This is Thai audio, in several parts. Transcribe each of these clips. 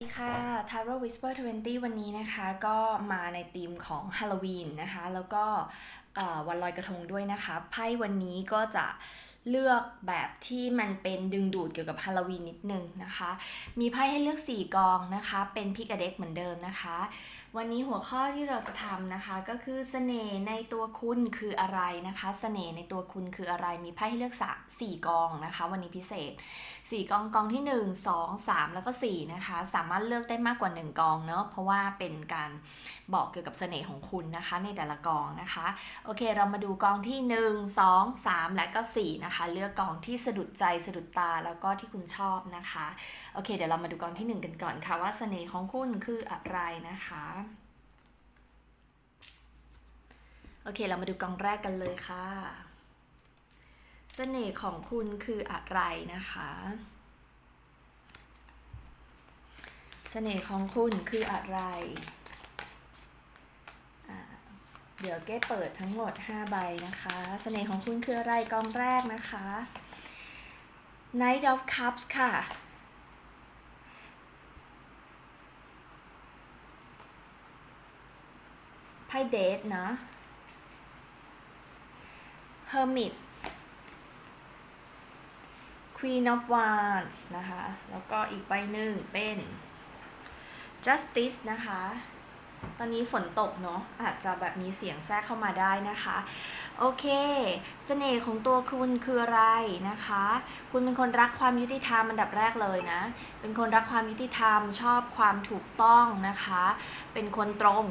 สวัสดีค่ะ Tarot Whisper 20 วันนี้นะคะ ก็มาในธีมของฮาโลวีนนะคะ แล้วก็วันลอยกระทงด้วยนะคะ ไพ่วันนี้ก็จะเลือกแบบที่มันเป็นดึงดูดเกี่ยวกับฮาโลวีนนิดนึงนะคะ มีไพ่ให้เลือก 4 กองนะคะ เป็นพิกเด็กเหมือนเดิมนะคะวันนี้หัวข้อที่เราจะทำนะคะก็คือเสน่ห์ในตัวคุณคืออะไรนะคะเสน่ห์ในตัวคุณคืออะไรมีไพ่ให้เลือกสามสี่กองนะคะ วันนี้พิเศษ 4 กองกองที่ 1 2 3 แล้วก็4นะคะสามารถเลือกได้มากกว่า 1 กองเนาะเพราะว่าเป็นการบอกเกี่ยวกับเสน่ห์ของคุณนะคะ ในแต่ละกองนะคะโอเค เรามาดูกองที่ 1 2 3 และก็4นะคะเลือกกองที่สะดุดใจสะดุดตาแล้วก็ที่คุณชอบนะคะโอเค เดี๋ยวเรามาดูกองที่ 1 กันก่อนค่ะว่าเสน่ห์ของคุณคืออะไรนะคะ โอเค เรามาดูกองแรกกันเลยค่ะเสน่ห์ของคุณคืออะไรนะคะเสน่ห์ของคุณคืออะไรเดี๋ยวเก้เปิดทั้งหมด 5 ใบนะคะเสน่ห์ของคุณคืออะไรกองแรกนะคะ Knight of Cups ค่ะ ไพ่เดทนะ Hermit Queen of Wands นะคะ แล้วก็อีกใบหนึ่งเป็น Justice นะคะ ตอนนี้ฝนตกเนาะ อาจจะแบบมีเสียงแทรกเข้ามาได้นะคะ โอเคเสน่ห์ของตัวคุณคืออะไรนะคะ คุณเป็นคนรักความยุติธรรมอันดับแรกเลยนะ เป็นคนรักความยุติธรรมชอบความถูกต้องนะคะ เป็นคนตรง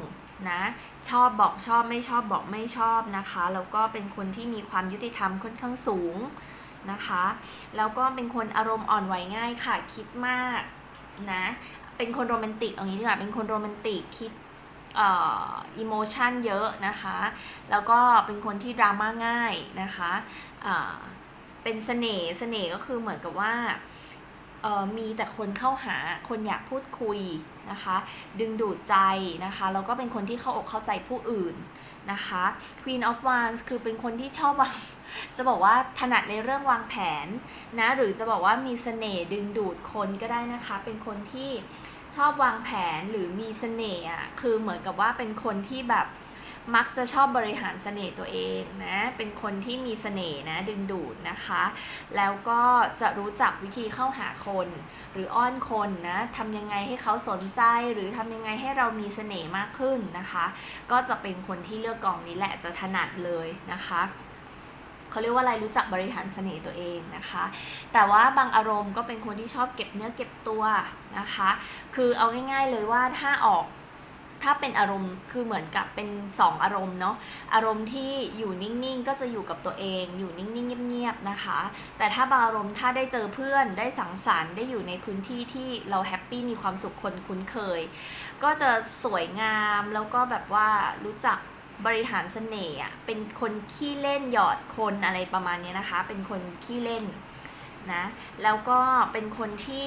นะชอบบอกชอบไม่ชอบบอกไม่ชอบนะคะแล้วก็เป็นคนที่มีความยุติธรรมค่อนข้างสูงนะคะแล้วก็เป็นคนอารมณ์อ่อนไหวง่ายค่ะคิดมากนะเป็นคนโรแมนติกเอางี้ดีกว่าเป็นคนโรแมนติกคิดเอ่ออิโมชันเยอะนะคะ แล้วก็เป็นคนที่ดราม่าง่ายนะคะอ่าเป็นเสน่ห์เสน่ห์ก็คือเหมือนกับว่าเอ่อมีแต่คนเข้าหาคนอยากพูดคุย นะคะ ดึงดูดใจนะคะ แล้วก็เป็นคนที่เข้าอกเข้าใจผู้อื่นนะคะ Queen of Wands คือเป็นคนที่ชอบวางจะบอกว่าถนัดในเรื่องวางแผนนะ หรือจะบอกว่ามีเสน่ห์ดึงดูดคนก็ได้นะคะ เป็นคนที่ชอบวางแผนหรือมีเสน่ห์อะ คือเหมือนกับว่าเป็นคนที่แบบ มักจะชอบบริหารเสน่ห์ตัวเองนะ เป็นคนที่มีเสน่ห์นะดึงดูดนะคะ แล้วก็จะรู้จักวิธีเข้าหาคน หรืออ้อนคนนะทำยังไงให้เขาสนใจ หรือทำยังไงให้เรามีเสน่ห์มากขึ้นนะคะ ก็จะเป็นคนที่เลือกกองนี้แหละจะถนัดเลยนะคะเขาเรียกว่าอะไรรู้จักบริหารเสน่ห์ตัวเองนะคะ แต่ว่าบางอารมณ์ก็เป็นคนที่ชอบเก็บเนื้อเก็บตัวนะคะ คือเอาง่ายๆเลยว่าถ้าออก ถ้าเป็นอารมณ์คือเหมือนกับเป็น2อารมณ์เนาะอารมณ์ที่อยู่นิ่งๆ ก็จะอยู่กับตัวเอง อยู่นิ่งๆเงียบๆนะคะ แต่ถ้าบางอารมณ์ถ้าได้เจอเพื่อนได้สังสรรค์ได้อยู่ในพื้นที่ที่เราแฮปปี้มีความสุขคนคุ้นเคย ก็จะสวยงามแล้วก็แบบว่ารู้จักบริหารเสน่ห์อะเป็นคนขี้เล่นหยอดคนอะไรประมาณนี้นะคะ เป็นคนขี้เล่นนะแล้วก็เป็นคนที่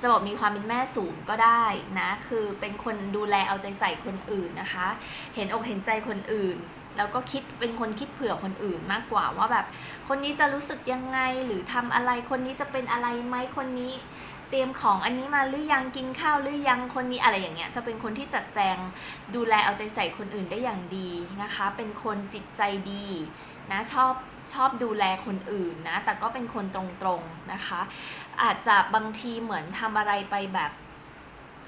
จะบอกมีความเป็นแม่สูงก็ได้นะ คือเป็นคนดูแลเอาใจใส่คนอื่นนะคะ เห็นอกเห็นใจคนอื่น แล้วก็คิดเป็นคนคิดเผื่อคนอื่นมากกว่าว่าแบบ คนนี้จะรู้สึกยังไงหรือทำอะไรคนนี้จะเป็นอะไรไหมคนนี้เตรียมของอันนี้มาหรือยังกินข้าวหรือยังคนนี้อะไรอย่างเงี้ยจะเป็นคนที่จัดแจงดูแลเอาใจใส่คนอื่นได้อย่างดีนะคะ เป็นคนจิตใจดีนะชอบ ชอบดูแลคนอื่นนะ แต่ก็เป็นคนตรงๆนะคะ อาจจะบางทีเหมือนทำอะไรไปแบบ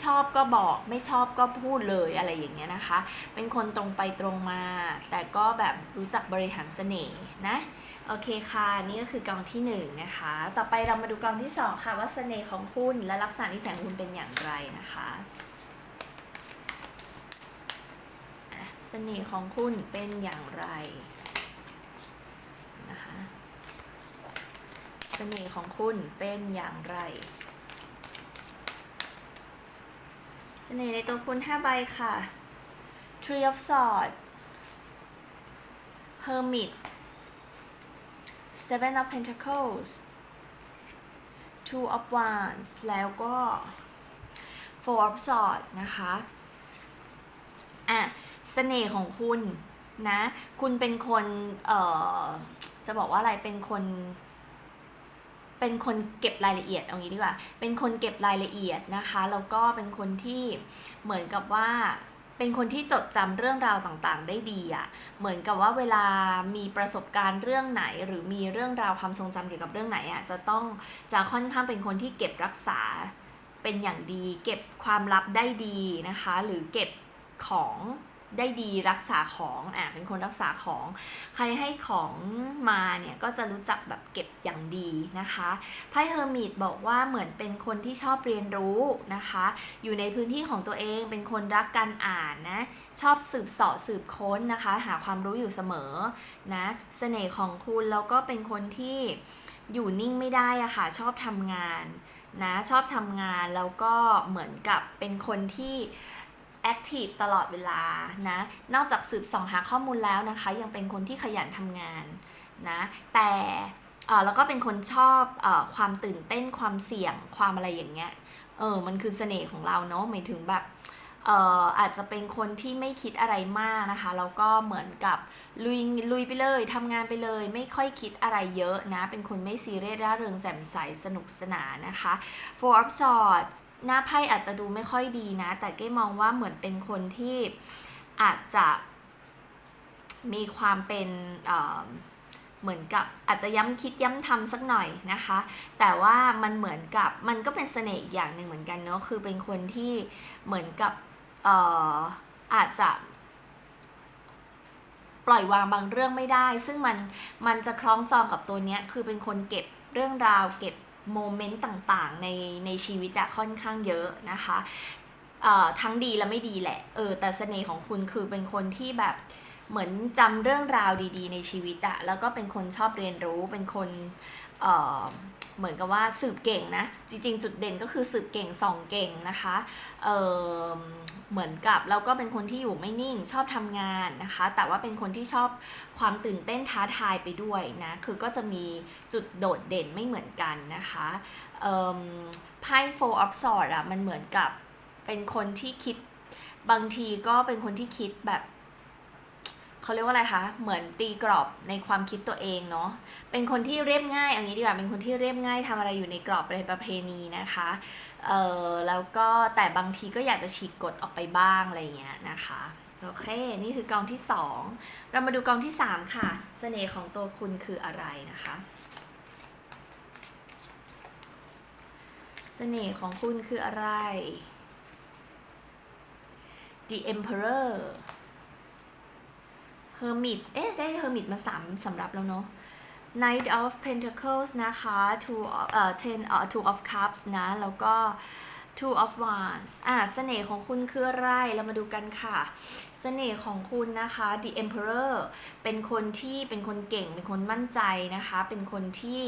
ชอบก็บอกไม่ชอบก็พูดเลยอะไรอย่างเงี้ยนะคะ เป็นคนตรงไปตรงมา แต่ก็แบบรู้จักบริหารเสน่ห์นะ โอเคค่ะ นี่ก็คือกองที่หนึ่งนะคะ ต่อไปเรามาดูกองที่สองค่ะ ว่าเสน่ห์ของคุณและลักษณะนิสัยของคุณเป็นอย่างไรนะคะะเสน่ห์ของคุณเป็นอย่างไร นะคะเสน่ห์ของคุณเป็นอย่างไร เสน่ห์ในตัวคุณห้าใบค่ะ Tree of Swords Hermit Seven of Pentacles Two of Wands แล้วก็ Four of Swords นะคะ อะเสน่ห์ของคุณนะ คุณเป็นคน เอ่อ จะบอกว่าอะไรเป็นคน เป็นคนเก็บรายละเอียดเอางี้ดีกว่า เป็นคนเก็บรายละเอียดนะคะแล้วก็เป็นคนที่เหมือนกับว่าเป็นคนที่จดจำเรื่องราวต่างๆ ได้ดีอะ่ะ เหมือนกับว่าเวลามีประสบการณ์เรื่องไหน หรือมีเรื่องราวความทรงจำเกี่ยวกับเรื่องไหนอะ่ะ จะต้องจะค่อนข้างเป็นคนที่เก็บรักษาเป็นอย่างดี เก็บความลับได้ดีนะคะ หรือเก็บของ ได้ดีรักษาของอะเป็นคนรักษาของ ใครให้ของมาเนี่ยก็จะรู้จักแบบเก็บอย่างดีนะคะไพ่เฮอร์มิตบอกว่าเหมือนเป็นคนที่ชอบเรียนรู้นะคะ อยู่ในพื้นที่ของตัวเองเป็นคนรักการอ่านนะชอบสืบเสาะสืบค้นนะคะ หาความรู้อยู่เสมอนะเสน่ห์ของคุณแล้วก็เป็นคนที่อยู่นิ่งไม่ได้อะค่ะชอบทำงานนะชอบทำงานแล้วก็เหมือนกับเป็นคนที่ แอคทีฟตลอดเวลานะ นอกจากสืบส่องหาข้อมูลแล้วนะคะ ยังเป็นคนที่ขยันทำงานนะ แต่เออแล้วก็เป็นคนชอบอความตื่นเต้นความเสี่ยงความอะไรอย่างเงี้ย เออ มันคือเสน่ห์ของเราเนาะหมายถึงแบบเอออาจจะเป็นคนที่ไม่คิดอะไรมากนะคะแล้วก็เหมือนกับลุยลุยไปเลยทำงานไปเลย ไม่ค่อยคิดอะไรเยอะนะ เป็นคนไม่ซีเรียสร่าเริงแจ่มใสสนุกสนานนะคะ Four of Swords หน้าไพ่อาจจะดูไม่ค่อยดีนะ แต่เก้มองว่าเหมือนเป็นคนที่อาจจะมีความเป็นเเหมือนกับอาจจะย้ำคิดย้ำทำสักหน่อยนะคะ แต่ว่ามันเหมือนกับมันก็เป็นเสน่ห์อีกอย่างหนึ่งเหมือนกันเนาะคือเป็นคนที่เหมือนกับอออาจจะปล่อยวางบางเรื่องไม่ได้ ซึ่งมันมันจะคล้องจองกับตัวเนี้ยคือเป็นคนเก็บเรื่องราวเก็บ โมเมนต์ต่างๆ ในในชีวิตอะค่อนข้างเยอะนะคะเอ่อทั้งดีและไม่ดีแหละ เออ แต่เสน่ห์ของคุณคือเป็นคนที่แบบเหมือนจำเรื่องราวดี ๆ ในชีวิตอะแล้วก็เป็นคนชอบเรียนรู้ เป็นคน เอ่อ เหมือนกับว่าสืบเก่งนะ จริง ๆ จุดเด่นก็คือสืบเก่งส่องเก่งนะคะเเหมือนกับแล้วก็เป็นคนที่อยู่ไม่นิ่งชอบทำงานนะคะ แต่ว่าเป็นคนที่ชอบความตื่นเต้นท้าทายไปด้วยนะคือก็จะมีจุดโดดเด่นไม่เหมือนกันนะคะไพ่ four of swords อะมันเหมือนกับเป็นคนที่คิดบางทีก็เป็นคนที่คิดแบบ เขาเรียกว่าอะไรคะ เหมือนตีกรอบในความคิดตัวเองเนาะ เป็นคนที่เรียบง่ายอย่างนี้ดีกว่า เป็นคนที่เรียบง่ายทำอะไรอยู่ในกรอบในประเพณีนะคะ เออแล้วก็แต่บางทีก็อยากจะฉีกกฎออกไปบ้างอะไรเงี้ยนะคะ โอเค นี่คือกองที่ 2 เรามาดูกองที่ 3 ค่ะเสน่ห์ของตัวคุณคืออะไรนะคะเสน่ห์ของคุณคืออะไร The Emperor Hermit เอ๊ะ ได้ Hermit มา3สำหรับแล้วเนาะ Knight of Pentacles นะคะ Two เอ่อ Ten เอ่อ Two of Cups นะ แล้วก็ Two of Wands อะเสน่ห์ของคุณคืออะไร เรามาดูกันค่ะเสน่ห์ของคุณนะคะ The Emperor เป็นคนที่เป็นคนเก่ง เป็นคนมั่นใจนะคะ เป็นคนที่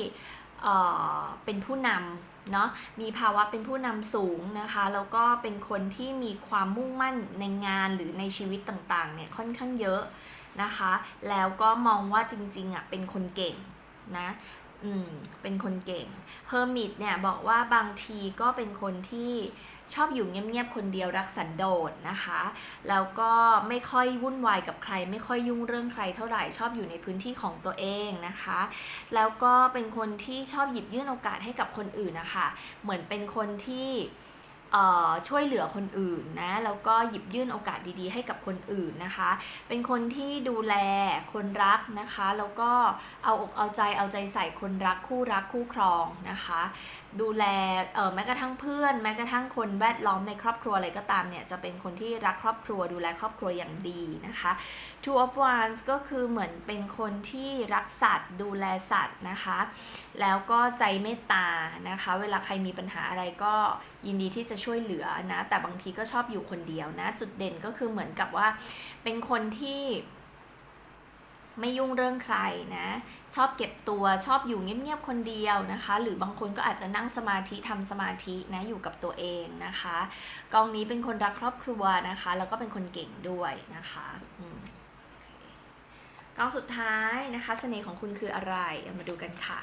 เอ่อเป็นผู้นำเนาะ มีภาวะเป็นผู้นำสูงนะคะ แล้วก็เป็นคนที่มีความมุ่งมั่นในงานหรือในชีวิตต่างๆเนี่ยค่อนข้างเยอะ นะคะ แล้วก็มองว่าจริงๆอะเป็นคนเก่งนะอืมเป็นคนเก่งเฮอร์มิตเนี่ยบอกว่าบางทีก็เป็นคนที่ชอบอยู่เงียบๆคนเดียวรักสันโดษนะคะ แล้วก็ไม่ค่อยวุ่นวายกับใคร ไม่ค่อยยุ่งเรื่องใครเท่าไหร่ชอบอยู่ในพื้นที่ของตัวเองนะคะ แล้วก็เป็นคนที่ชอบหยิบยื่นโอกาสให้กับคนอื่นนะคะ เหมือนเป็นคนที่ ช่วยเหลือคนอื่นนะแล้วก็หยิบยื่นโอกาสดีๆ ให้กับคนอื่นนะคะ เป็นคนที่ดูแลคนรักนะคะแล้วก็เอาอกเอาใจเอาใจใส่คนรักคู่รักคู่ครองนะคะ ดูแลแม้กระทั่งเพื่อน แม้กระทั่งคนแวดล้อมในครอบครัวอะไรก็ตามเนี่ยจะเป็นคนที่รักครอบครัวดูแลครอบครัวอย่างดีนะคะ Two of Wands ก็คือเหมือนเป็นคนที่รักสัตว์ ดูแลสัตว์นะคะ แล้วก็ใจเมตตานะคะ เวลาใครมีปัญหาอะไรก็ยินดีที่จะช่วยเหลือนะ แต่บางทีก็ชอบอยู่คนเดียวนะ จุดเด่นก็คือเหมือนกับว่า เป็นคนที่ไม่ยุ่งเรื่องใครนะ ชอบเก็บตัวชอบอยู่เงียบๆคนเดียวนะคะ หรือบางคนก็อาจจะนั่งสมาธิทำสมาธินะอยู่กับตัวเองนะคะ กองนี้เป็นคนรักครอบครัวนะคะ แล้วก็เป็นคนเก่งด้วยนะคะกองสุดท้ายนะคะ เสน่ห์ของคุณคืออะไร มาดูกันค่ะ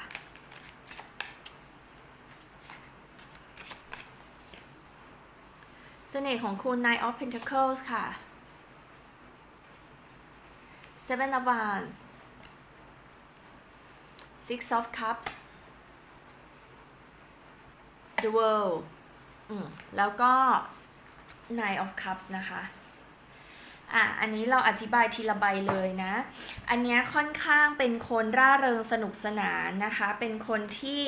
เสน่ห์ของคุณ Nine of Pentacles ค่ะ Seven of Wands Six of Cups the world อืมแล้วก็ nine of cups นะคะ อะอันนี้เราอธิบายทีละใบเลยนะ อันเนี้ยค่อนข้างเป็นคนร่าเริงสนุกสนานนะคะ เป็นคนที่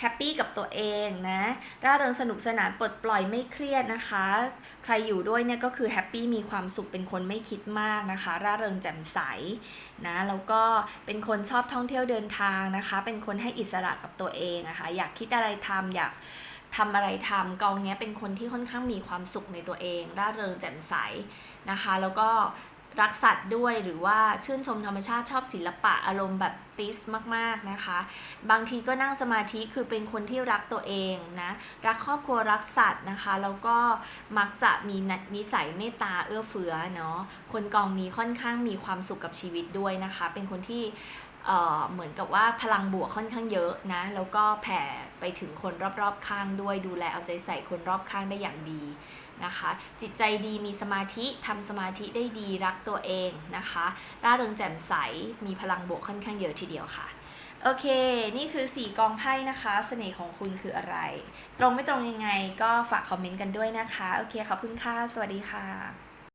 แฮปปี้กับตัวเองนะ ร่าเริงสนุกสนานปลดปล่อยไม่เครียดนะคะ ใครอยู่ด้วยเนี่ยก็คือแฮปปี้มีความสุขเป็นคนไม่คิดมากนะคะ ร่าเริงแจ่มใสนะ แล้วก็เป็นคนชอบท่องเที่ยวเดินทางนะคะ เป็นคนให้อิสระกับตัวเองนะคะ อยากคิดอะไรทำอยากทำอะไรทำกองเนี้ยเป็นคนที่ค่อนข้างมีความสุขในตัวเอง ร่าเริงแจ่มใส นะคะ แล้วก็รักสัตว์ด้วยหรือว่าชื่นชมธรรมชาติชอบศิลปะอารมณ์แบบติสมากๆนะคะ บางทีก็นั่งสมาธิคือเป็นคนที่รักตัวเองนะรักครอบครัวรักสัตว์นะคะ แล้วก็มักจะมีนิสัยเมตตาเอื้อเฟื้อเนาะคนกองนี้ค่อนข้างมีความสุขกับชีวิตด้วยนะคะ เป็นคนที่ เหมือนกับว่าพลังบวกค่อนข้างเยอะนะ แล้วก็แผ่ไปถึงคนรอบๆข้างด้วยดูแลเอาใจใส่คนรอบข้างได้อย่างดีนะคะ จิตใจดีมีสมาธิทำสมาธิได้ดีรักตัวเองนะคะ ร่าเริงแจ่มใสมีพลังบวกค่อนข้างเยอะทีเดียวค่ะ โอเค นี่คือ 4 กองไพ่นะคะ เสน่ห์ของคุณคืออะไร ตรงไม่ตรงยังไงก็ฝากคอมเมนต์กันด้วยนะคะ โอเคขอบคุณค่ะ สวัสดีค่ะ